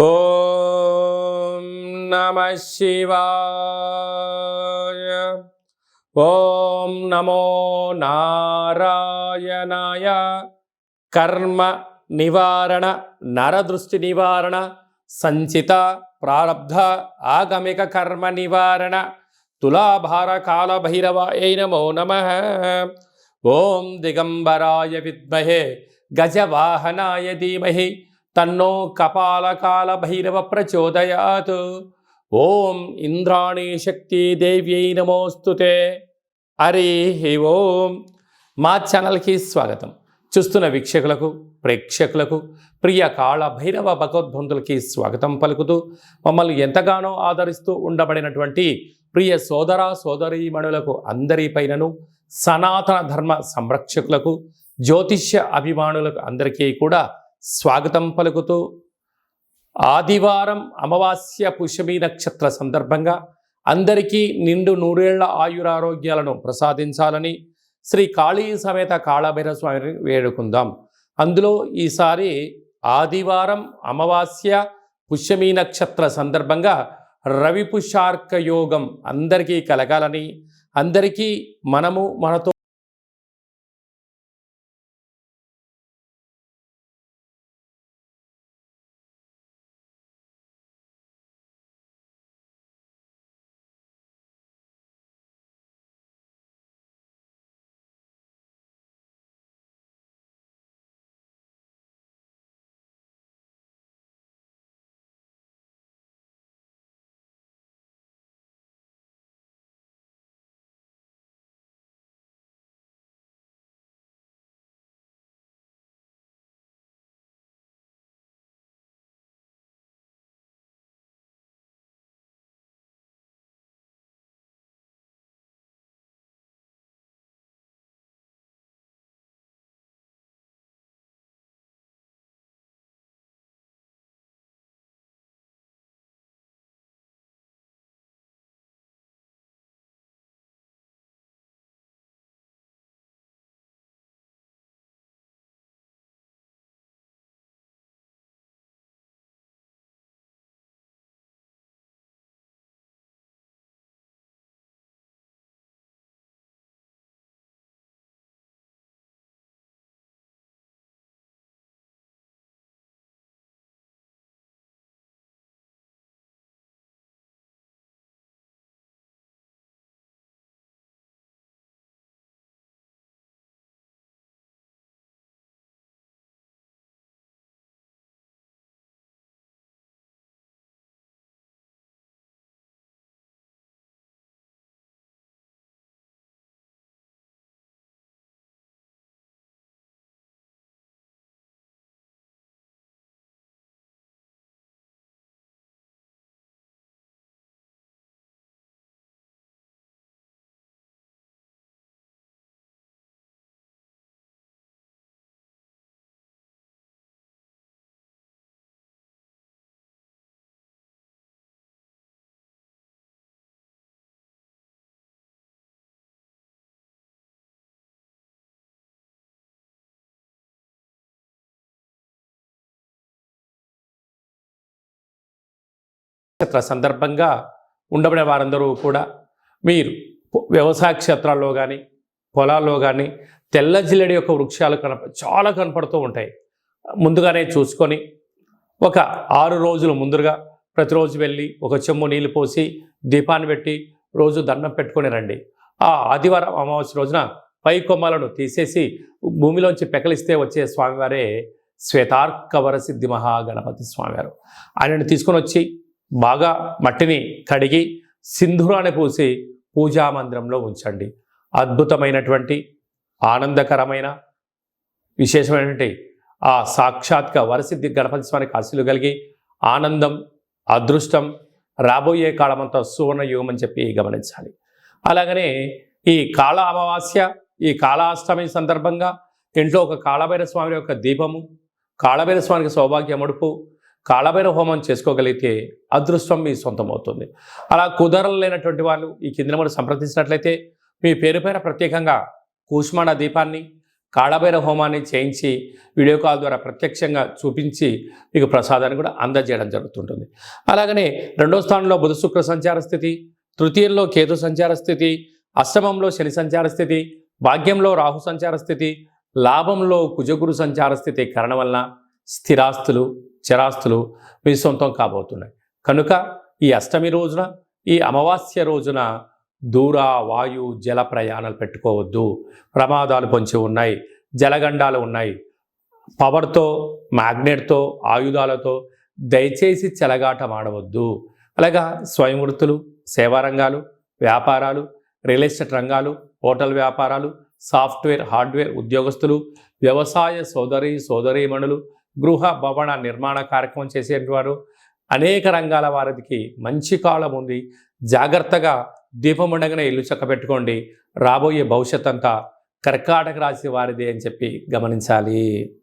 ఓం నమ శివాయ. ఓం నమో నారాయణాయ. కర్మ నివారణ నరదృష్టి నివారణ సంచిత ప్రారబ్ధ ఆగమిక కర్మ నివారణ తులాభార కాల భైరవాయ నమో నమ. ఓం దిగంబరాయ విద్మహే గజవాహనాయ ధీమహి తన్నో కపాలకాల భైరవ ప్రచోదయాత్ ఓం ఇంద్రాణి శక్తి దేవ్యై నమోస్తుతే హరి ఓం. మా ఛానల్కి స్వాగతం. చూస్తున్న వీక్షకులకు ప్రేక్షకులకు ప్రియ కాళ భైరవ భగవద్బంధులకి స్వాగతం పలుకుతూ మమ్మల్ని ఎంతగానో ఆదరిస్తూ ఉండబడినటువంటి ప్రియ సోదర సోదరీమణులకు అందరిపైనను సనాతన ధర్మ సంరక్షకులకు జ్యోతిష్య అభిమానులకు అందరికీ కూడా స్వాగతం పలుకుతూ ఆదివారం అమావాస్య పుష్యమి నక్షత్ర సందర్భంగా అందరికీ నిండు నూరేళ్ళ ఆయురారోగ్యాలను ప్రసాదించాలని శ్రీ కాళీ సమేత కాళభైర స్వామిని వేడుకుందాం. అందులో ఈసారి ఆదివారం అమావాస్య పుష్యమి నక్షత్ర సందర్భంగా రవి పుష్యార్క యోగం అందరికీ కలగాలని అందరికీ మనము మనతో నక్షత్ర సందర్భంగా ఉండబడే వారందరూ కూడా మీరు వ్యవసాయ క్షేత్రాల్లో కానీ పొలాల్లో కానీ తెల్ల జిల్లెడి యొక్క వృక్షాలు కనప చాలా కనపడుతూ ఉంటాయి. ముందుగానే చూసుకొని ఒక ఆరు రోజులు ముందుగా ప్రతిరోజు వెళ్ళి ఒక చెమ్ము నీళ్ళు పోసి దీపాన్ని పెట్టి రోజు దండం పెట్టుకొని రండి. ఆ ఆదివారం అమావాస్య రోజున పై కొమ్మలను తీసేసి భూమిలోంచి పెకలిస్తే వచ్చే స్వామివారే శ్వేతార్కవర సిద్ధి మహాగణపతి స్వామివారు. ఆయనను తీసుకొని వచ్చి బాగా మట్టిని కడిగి సింధూరాన్ని పూసి పూజా మందిరంలో ఉంచండి. అద్భుతమైనటువంటి ఆనందకరమైన విశేషమైనటువంటి ఆ సాక్షాత్క వరసిద్ధి గణపతి స్వామికి ఆశలు కలిగి ఆనందం అదృష్టం రాబోయే కాలమంతా సువర్ణయుగం అని చెప్పి గమనించాలి. అలాగనే ఈ కాళ అమావాస్య ఈ కాళాష్టమి సందర్భంగా ఇంట్లో ఒక కాళభైర స్వామి యొక్క దీపము కాళభైర స్వామికి సౌభాగ్య ముడుపు కాళభైర హోమం చేసుకోగలిగితే అదృష్టం మీ సొంతమవుతుంది. అలా కుదరలేనటువంటి వాళ్ళు ఈ కింద మనం సంప్రదించినట్లయితే మీ పేరు పైన ప్రత్యేకంగా కూష్మాణ దీపాన్ని కాళభైర హోమాన్ని చేయించి వీడియో కాల్ ద్వారా ప్రత్యక్షంగా చూపించి మీకు ప్రసాదాన్ని కూడా అందజేయడం జరుగుతుంటుంది. అలాగనే రెండో స్థానంలో బుధ శుక్ర సంచార స్థితి తృతీయంలో కేతు సంచార స్థితి అష్టమంలో శని సంచార స్థితి భాగ్యంలో రాహు సంచార స్థితి లాభంలో కుజగురు సంచార స్థితి కారణం వలన స్థిరాస్తులు చరాస్తులు మీ సొంతం కాబోతున్నాయి. కనుక ఈ అష్టమి రోజున ఈ అమావాస్య రోజున దూర వాయు జల ప్రయాణాలు పెట్టుకోవద్దు. ప్రమాదాలు పొంచి ఉన్నాయి జలగండాలు ఉన్నాయి. పవర్తో మ్యాగ్నెట్తో ఆయుధాలతో దయచేసి చెలగాటం ఆడవద్దు. అలాగా స్వయం వృత్తులు సేవా రంగాలు వ్యాపారాలు రియల్ ఎస్టేట్ రంగాలు హోటల్ వ్యాపారాలు సాఫ్ట్వేర్ హార్డ్వేర్ ఉద్యోగస్తులు వ్యవసాయ సోదరి సోదరీమణులు గృహ భవన నిర్మాణ కార్యక్రమం చేసేవారు అనేక రంగాల వారికి మంచి కాలం ఉంది. జాగ్రత్తగా దీపం ఉండగానే ఇల్లు చక్కబెట్టుకోండి రాబోయే భవిష్యత్ అంతా కర్కాటక రాశి వారిది అని చెప్పి గమనించాలి.